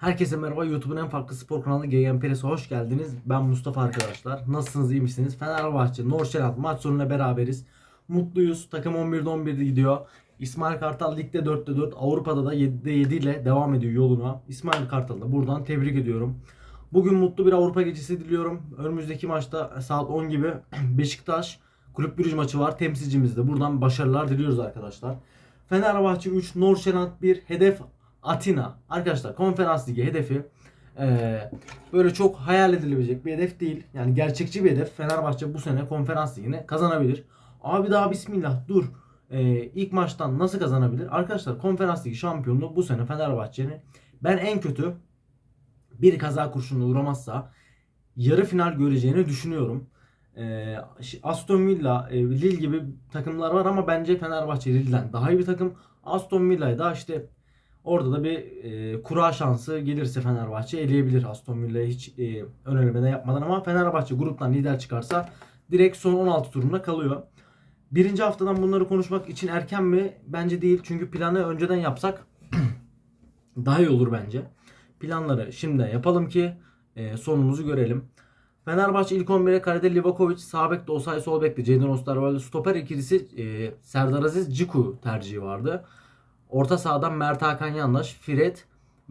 Herkese merhaba. YouTube'un en farklı spor kanalı GGN hoş geldiniz. Ben Mustafa arkadaşlar. Nasılsınız, iyi misiniz? Fenerbahçe, Norşeland maç sonuyla beraberiz. Mutluyuz. Takım 11'de 11'de gidiyor. İsmail Kartal ligde 4'te 4, Avrupa'da da 7'de 7 ile devam ediyor yoluna. İsmail Kartal'ı da buradan tebrik ediyorum. Bugün mutlu bir Avrupa gecesi diliyorum. Önümüzdeki maçta saat 10 gibi Beşiktaş Kulüp Brüj maçı var. Temsilcimizde buradan başarılar diliyoruz arkadaşlar. Fenerbahçe 3, Norşeland 1, hedef Atina. Arkadaşlar konferans ligi hedefi eee, böyle çok hayal edilebilecek bir hedef değil. Yani gerçekçi bir hedef. Fenerbahçe bu sene konferans ligini kazanabilir. Abi daha bismillah dur. Eee ilk maçtan nasıl kazanabilir? Arkadaşlar konferans ligi şampiyonluğu bu sene Fenerbahçe'nin ben en kötü bir kaza kurşununa uğramazsa yarı final göreceğini düşünüyorum. Ee, Aston Villa, e, Lille gibi takımlar var ama bence Fenerbahçe Lille'den daha iyi bir takım. Aston Villa'yı da işte orada da bir e, kura şansı gelirse Fenerbahçe eleyebilir Aston Villa'yı hiç e, ön elemeden yapmadan ama Fenerbahçe gruptan lider çıkarsa direkt son 16 turunda kalıyor. Birinci haftadan bunları konuşmak için erken mi? Bence değil. Çünkü planı önceden yapsak daha iyi olur bence. Planları şimdi yapalım ki e, sonumuzu görelim. Fenerbahçe ilk 11'e kalede Livakovic, sağ bekte Osay, sol bekte Jadon Osterwolde, stoper ikilisi e, Serdar Aziz, Ciku tercihi vardı. Orta sahadan Mert Hakan Yandaş, Fred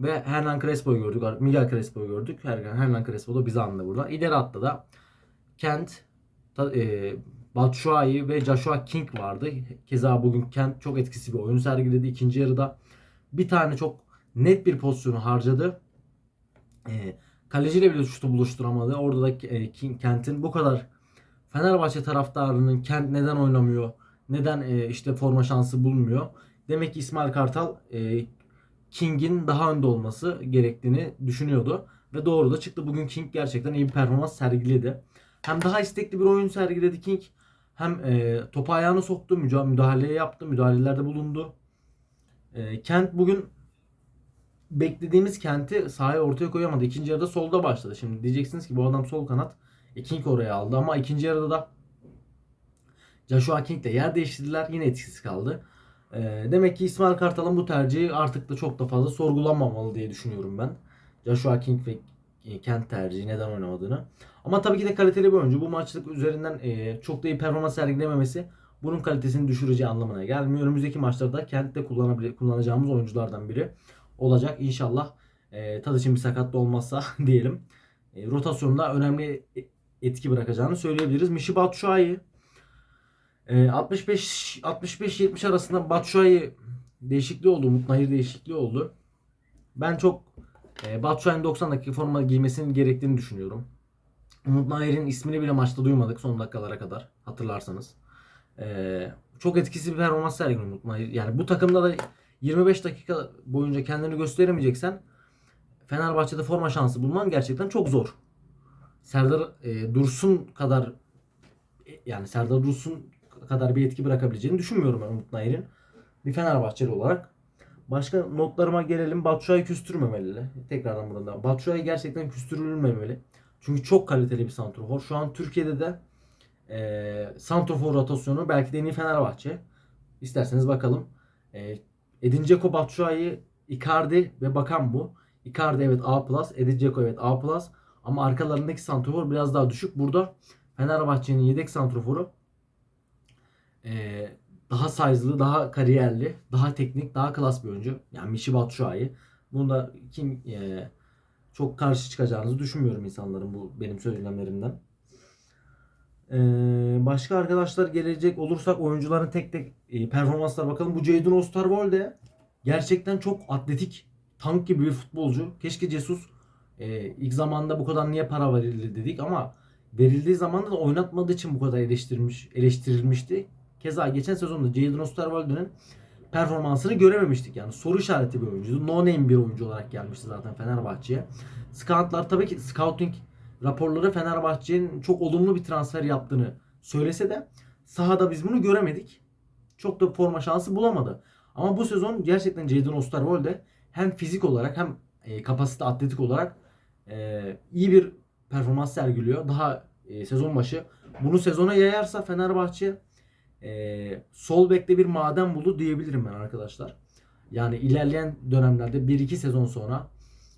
ve Hernan Crespo'yu gördük. Miguel Crespo'yu gördük. Hernan, Crespo da bizi anladı burada. İleri hatta da Kent, e, Batshuayi ve Joshua King vardı. Keza bugün Kent çok etkisi bir oyun sergiledi. ikinci yarıda bir tane çok net bir pozisyonu harcadı. E, kaleciyle bile şutu buluşturamadı. Orada da e, King- Kent'in bu kadar Fenerbahçe taraftarının Kent neden oynamıyor? Neden e, işte forma şansı bulmuyor? Demek ki İsmail Kartal e, King'in daha önde olması gerektiğini düşünüyordu. Ve doğru da çıktı. Bugün King gerçekten iyi bir performans sergiledi. Hem daha istekli bir oyun sergiledi King. Hem e, topu ayağını soktu, müdahale yaptı, müdahalelerde bulundu. E, Kent bugün beklediğimiz Kent'i sahaya ortaya koyamadı. İkinci yarıda solda başladı. Şimdi diyeceksiniz ki bu adam sol kanat. E, King oraya aldı ama ikinci yarıda da Joshua King'le yer değiştirdiler. Yine etkisiz kaldı. E, demek ki İsmail Kartal'ın bu tercihi artık da çok da fazla sorgulanmamalı diye düşünüyorum ben. Joshua King ve e, Kent tercihi neden oynamadığını. Ama tabii ki de kaliteli bir oyuncu. Bu maçlık üzerinden e, çok da iyi performans sergilememesi bunun kalitesini düşüreceği anlamına gelmiyor. Önümüzdeki maçlarda Kent'te kullanacağımız oyunculardan biri olacak. İnşallah e, Tadic'in bir sakatlı olmazsa diyelim. E, rotasyonda önemli etki bırakacağını söyleyebiliriz. Mişi Batshuayi e, 65 65 70 arasında Batshuayi değişikliği oldu. Umut Nahir değişikliği oldu. Ben çok e, Batshuayi'nin 90 dakika forma giymesinin gerektiğini düşünüyorum. Umut Nahir'in ismini bile maçta duymadık son dakikalara kadar hatırlarsanız. E, çok etkisiz bir performans sergiledi Umut Nahir. Yani bu takımda da 25 dakika boyunca kendini gösteremeyeceksen Fenerbahçe'de forma şansı bulman gerçekten çok zor. Serdar e, Dursun kadar e, yani Serdar Dursun kadar bir etki bırakabileceğini düşünmüyorum ben Umut Nayir'in. Bir Fenerbahçeli olarak. Başka notlarıma gelelim. Batshuayi küstürmemeli. Tekrardan burada. Batshuayi gerçekten küstürülmemeli. Çünkü çok kaliteli bir santrofor. Şu an Türkiye'de de e, santrofor rotasyonu belki de en iyi Fenerbahçe. İsterseniz bakalım. E, Edin Dzeko, Batshuayi, Icardi ve Bakan bu. Icardi evet A+, Edin Dzeko evet A+. Ama arkalarındaki santrofor biraz daha düşük. Burada Fenerbahçe'nin yedek santroforu e, daha size'lı, daha kariyerli, daha teknik, daha klas bir oyuncu. Yani Michy Batshuayi. Bunda kim e, çok karşı çıkacağınızı düşünmüyorum insanların bu benim söylemlerimden. Ee, başka arkadaşlar gelecek olursak oyuncuların tek tek e, performanslar bakalım. Bu Jadon Osterwolde gerçekten çok atletik, tank gibi bir futbolcu. Keşke Jesus e, ilk zamanda bu kadar niye para verildi dedik ama verildiği zamanda da oynatmadığı için bu kadar eleştirilmiş, eleştirilmişti. Keza geçen sezonda Jadon Osterwolde'nin performansını görememiştik. Yani soru işareti bir oyuncuydu. No name bir oyuncu olarak gelmişti zaten Fenerbahçe'ye. Scoutlar tabii ki scouting raporları Fenerbahçe'nin çok olumlu bir transfer yaptığını söylese de sahada biz bunu göremedik. Çok da forma şansı bulamadı. Ama bu sezon gerçekten Jadon Osterwolde hem fizik olarak hem e, kapasite atletik olarak e, iyi bir performans sergiliyor. Daha e, sezon başı bunu sezona yayarsa Fenerbahçe e, sol bekte bir maden buldu diyebilirim ben arkadaşlar. Yani ilerleyen dönemlerde 1-2 sezon sonra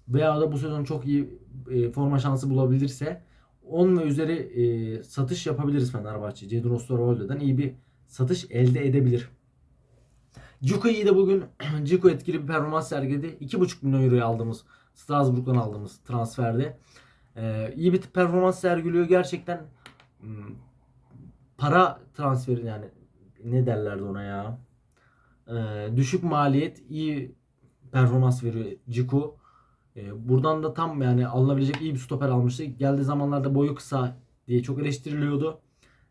veya da bu sezon çok iyi e, forma şansı bulabilirse 10 ve üzeri e, satış yapabiliriz Fenerbahçe. Cedon Osterwolde'den iyi bir satış elde edebilir. Ciku iyi de bugün Ciku etkili bir performans sergiledi. 2,5 milyon euroya aldığımız Strasbourg'dan aldığımız transferde. Ee, iyi bir performans sergiliyor. Gerçekten hmm, para transferi yani ne derlerdi ona ya. Ee, düşük maliyet iyi performans veriyor Ciku. Ee, buradan da tam yani alınabilecek iyi bir stoper almıştı. Geldiği zamanlarda boyu kısa diye çok eleştiriliyordu.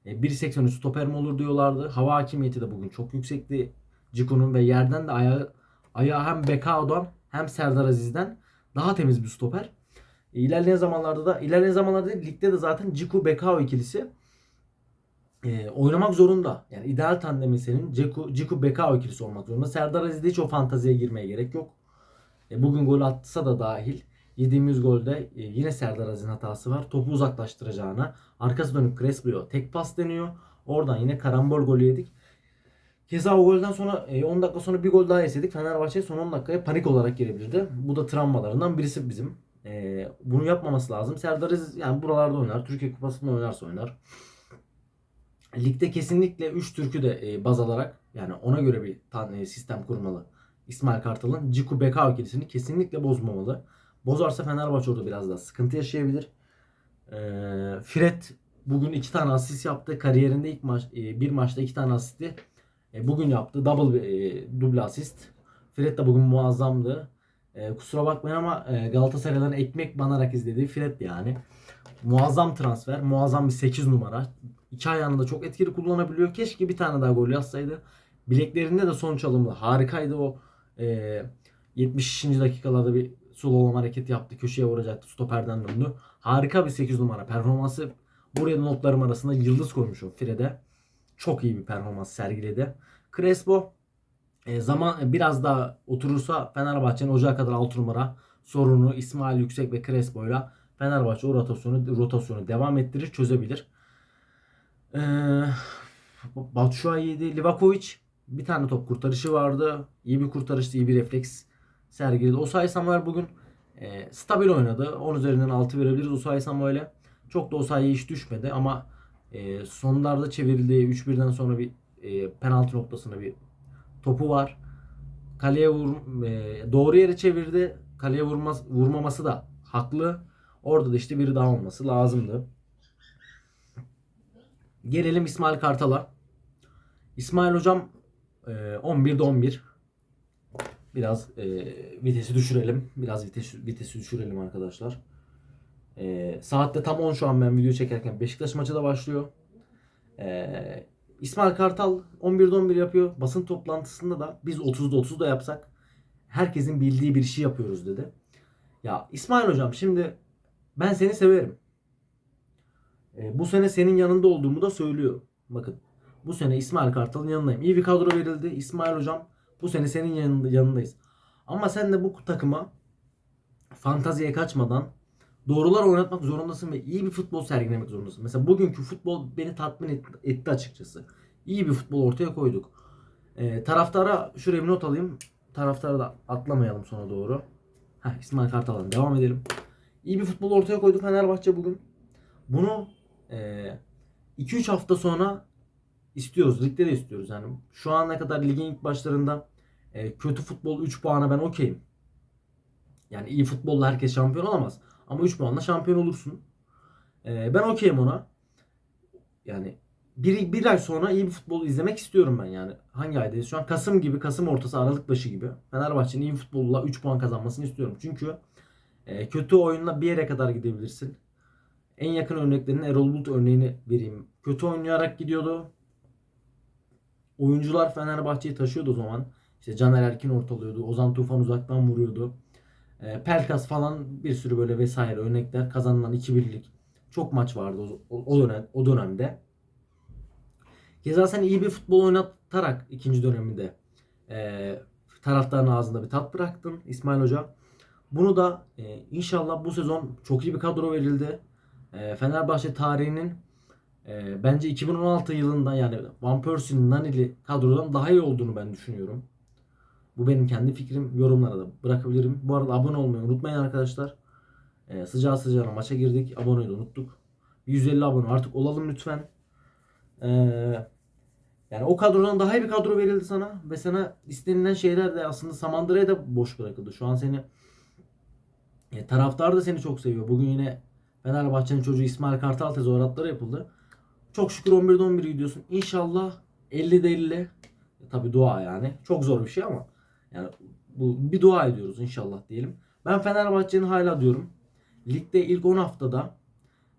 Ee, 1.83 stoper mi olur diyorlardı. Hava hakimiyeti de bugün çok yüksekti Ciku'nun ve yerden de ayağı, ayağı hem Bekao'dan hem Serdar Aziz'den daha temiz bir stoper. İlerleyen zamanlarda da ilerleyen zamanlarda ligde de zaten Ciku Bekao ikilisi e, oynamak zorunda. Yani ideal tandemin senin Ciku, Ciku Bekao ikilisi olmak zorunda. Serdar Aziz'de hiç o fantaziye girmeye gerek yok. E, bugün gol atsa da dahil yediğimiz golde e, yine Serdar Aziz'in hatası var. Topu uzaklaştıracağına arkası dönüp Crespo'ya tek pas deniyor. Oradan yine karambol golü yedik. Keza o golden sonra e, 10 dakika sonra bir gol daha yesedik Fenerbahçe son 10 dakikaya panik olarak girebilirdi. Bu da travmalarından birisi bizim. E, bunu yapmaması lazım. Serdar Aziz yani buralarda oynar. Türkiye Kupası'nda oynarsa oynar. Ligde kesinlikle 3 Türk'ü de e, baz alarak yani ona göre bir e, sistem kurmalı. İsmail Kartal'ın Ciku Bekao ikilisini kesinlikle bozmamalı. Bozarsa Fenerbahçe orada biraz daha sıkıntı yaşayabilir. E, Fred bugün iki tane asist yaptı. Kariyerinde ilk maç e, bir maçta iki tane asisti bugün yaptı. Double e, duble asist. Fred de bugün muazzamdı. Kusura bakmayın ama e, Galatasaray'dan ekmek banarak izlediği Fred yani. Muazzam transfer. Muazzam bir 8 numara. İki ayağını da çok etkili kullanabiliyor. Keşke bir tane daha gol yazsaydı. Bileklerinde de son çalımlı. Harikaydı o. E, 70. dakikalarda bir slalom hareket yaptı. Köşeye vuracaktı. Stoperden döndü. Harika bir 8 numara. Performansı buraya notlarım arasında yıldız koymuşum Fred'e. Çok iyi bir performans sergiledi. Crespo e, zaman biraz daha oturursa Fenerbahçe'nin ocağa kadar 6 numara sorunu İsmail Yüksek ve Crespo ile Fenerbahçe o rotasyonu rotasyonu devam ettirir, çözebilir. Ee, Batshuayi'ydi, Livakovic bir tane top kurtarışı vardı. İyi bir kurtarıştı, iyi bir refleks sergiledi. Osay Samuel bugün e, stabil oynadı. 10 üzerinden 6 verebiliriz Osay Samuel'e. Çok da Osayi'ye hiç düşmedi ama e, sonlarda çevrildiği 3-1'den sonra bir e, penaltı noktasına bir topu var. Kaleye vur, e, doğru yere çevirdi. Kaleye vurmaz, vurmaması da haklı. Orada da işte biri daha olması lazımdı. Gelelim İsmail Kartal'a. İsmail hocam e, 11'de 11. Biraz e, vitesi düşürelim. Biraz vites, vitesi düşürelim arkadaşlar. E, saatte tam 10 şu an ben video çekerken Beşiktaş maçı da başlıyor. E, İsmail Kartal 11'de 11 yapıyor. Basın toplantısında da biz 30'da 30 da yapsak herkesin bildiği bir şey yapıyoruz dedi. Ya İsmail hocam şimdi ben seni severim. E, bu sene senin yanında olduğumu da söylüyor. Bakın bu sene İsmail Kartal'ın yanındayım. İyi bir kadro verildi. İsmail hocam bu sene senin yanında, yanındayız. Ama sen de bu takıma fantaziye kaçmadan doğrular oynatmak zorundasın ve iyi bir futbol sergilemek zorundasın. Mesela bugünkü futbol beni tatmin et, etti açıkçası. İyi bir futbol ortaya koyduk. Ee, taraftara şuraya bir not alayım. Taraftara da atlamayalım sonra doğru. Heh, İsmail Kartal'dan devam edelim. İyi bir futbol ortaya koydu Fenerbahçe bugün. Bunu 2-3 e, hafta sonra istiyoruz. Ligde de istiyoruz. Yani şu ana kadar ligin ilk başlarında e, kötü futbol 3 puana ben okeyim. Yani iyi futbolla herkes şampiyon olamaz. Ama 3 puanla şampiyon olursun. E, ben okeyim ona. Yani bir, bir ay sonra iyi bir futbol izlemek istiyorum ben yani. Hangi aydayız? Şu an Kasım gibi, Kasım ortası, Aralık başı gibi. Fenerbahçe'nin iyi futbolla 3 puan kazanmasını istiyorum. Çünkü e, kötü oyunla bir yere kadar gidebilirsin. En yakın örneklerinin Erol Bulut örneğini vereyim. Kötü oynayarak gidiyordu. Oyuncular Fenerbahçe'yi taşıyordu o zaman. İşte Caner Erkin ortalıyordu. Ozan Tufan uzaktan vuruyordu. E, Pelkas falan bir sürü böyle vesaire örnekler kazanılan 2-1'lik çok maç vardı o, o dönem o dönemde. Keza sen iyi bir futbol oynatarak ikinci döneminde e, taraftarın ağzında bir tat bıraktın İsmail Hoca. Bunu da e, inşallah bu sezon çok iyi bir kadro verildi. E, Fenerbahçe tarihinin e, bence 2016 yılında yani Van Persie'nin Nanili kadrodan daha iyi olduğunu ben düşünüyorum. Bu benim kendi fikrim. Yorumlara da bırakabilirim. Bu arada abone olmayı unutmayın arkadaşlar. Ee, sıcağı sıcağına maça girdik. Aboneyi de unuttuk. 150 abone artık olalım lütfen. Ee, yani o kadrodan daha iyi bir kadro verildi sana. Ve sana istenilen şeyler de aslında Samandıra'ya da boş bırakıldı. Şu an seni e, taraftar da seni çok seviyor. Bugün yine Fenerbahçe'nin çocuğu İsmail Kartal tezahüratları yapıldı. Çok şükür 11'de 11 gidiyorsun. İnşallah 50'de 50. E, tabii dua yani. Çok zor bir şey ama yani bu bir dua ediyoruz inşallah diyelim. Ben Fenerbahçe'nin hala diyorum. Ligde ilk 10 haftada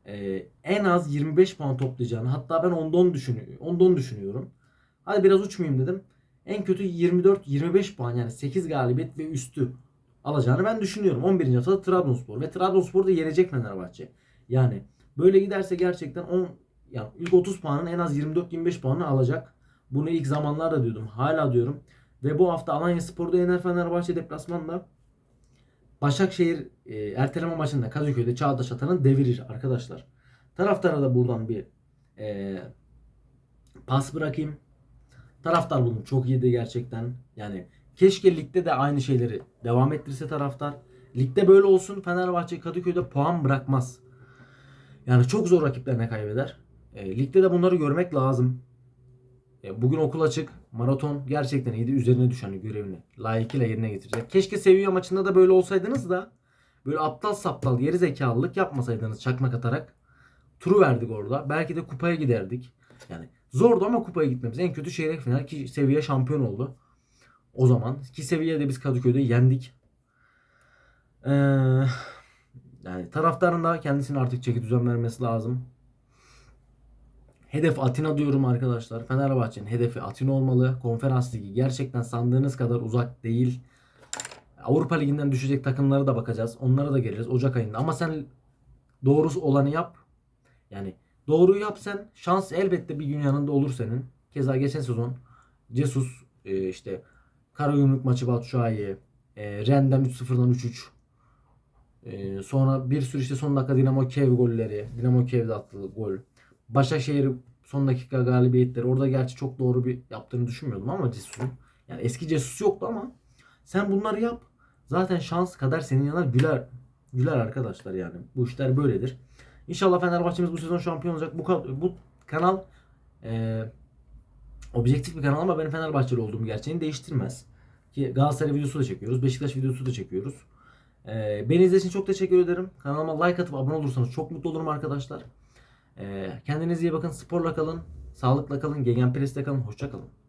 e, en az 25 puan toplayacağını hatta ben ondan düşünüyorum. Ondan düşünüyorum. Hadi biraz uçmayayım dedim. En kötü 24-25 puan yani 8 galibiyet ve üstü alacağını ben düşünüyorum. 11. haftada Trabzonspor ve Trabzonspor da yenecek Fenerbahçe. Yani böyle giderse gerçekten 10 yani ilk 30 puanın en az 24-25 puanı alacak. Bunu ilk zamanlarda diyordum. Hala diyorum. Ve bu hafta Alanya Spor'da yener Fenerbahçe deplasmanda. Başakşehir e, erteleme maçında Kadıköy'de Çağdaş Atan'ı devirir arkadaşlar. Taraftara da buradan bir e, pas bırakayım. Taraftar bugün çok iyiydi gerçekten. Yani keşke ligde de aynı şeyleri devam ettirse taraftar. Ligde böyle olsun Fenerbahçe Kadıköy'de puan bırakmaz. Yani çok zor rakiplerine kaybeder. E, ligde de bunları görmek lazım. E, bugün okul açık. Maraton gerçekten iyiydi. Üzerine düşen görevini layıkıyla yerine getirecek. Keşke seviye maçında da böyle olsaydınız da böyle aptal saptal geri zekalılık yapmasaydınız çakmak atarak. Turu verdik orada. Belki de kupaya giderdik. Yani zordu ama kupaya gitmemiz. En kötü çeyrek final ki seviye şampiyon oldu. O zaman ki seviyede biz Kadıköy'de yendik. Ee, yani taraftarın da kendisine artık çeki düzen vermesi lazım. Hedef Atina diyorum arkadaşlar. Fenerbahçe'nin hedefi Atina olmalı. Konferans Ligi gerçekten sandığınız kadar uzak değil. Avrupa Ligi'nden düşecek takımlara da bakacağız. Onlara da geliriz Ocak ayında. Ama sen doğrusu olanı yap. Yani doğruyu yap sen. Şans elbette bir gün yanında olur senin. Keza geçen sezon Cesus e, işte Karagümrük maçı Batshuayi, e, Ren'den 3-0'dan 3-3. E, sonra bir sürü işte son dakika Dinamo Kiev golleri. Dinamo Kiev'de attığı gol. Başakşehir son dakika galibiyetleri. Orada gerçi çok doğru bir yaptığını düşünmüyordum ama Cesus'un. Yani eski Cesus yoktu ama sen bunları yap. Zaten şans kadar senin yanar güler. Güler arkadaşlar yani. Bu işler böyledir. İnşallah Fenerbahçe'miz bu sezon şampiyon olacak. Bu, bu kanal e, objektif bir kanal ama benim Fenerbahçeli olduğum gerçeğini değiştirmez. Ki Galatasaray videosu da çekiyoruz. Beşiktaş videosu da çekiyoruz. E, beni izlediğiniz için çok teşekkür ederim. Kanalıma like atıp abone olursanız çok mutlu olurum arkadaşlar. E, kendinize iyi bakın. Sporla kalın. Sağlıkla kalın. Gegenpress'te kalın. Hoşça kalın.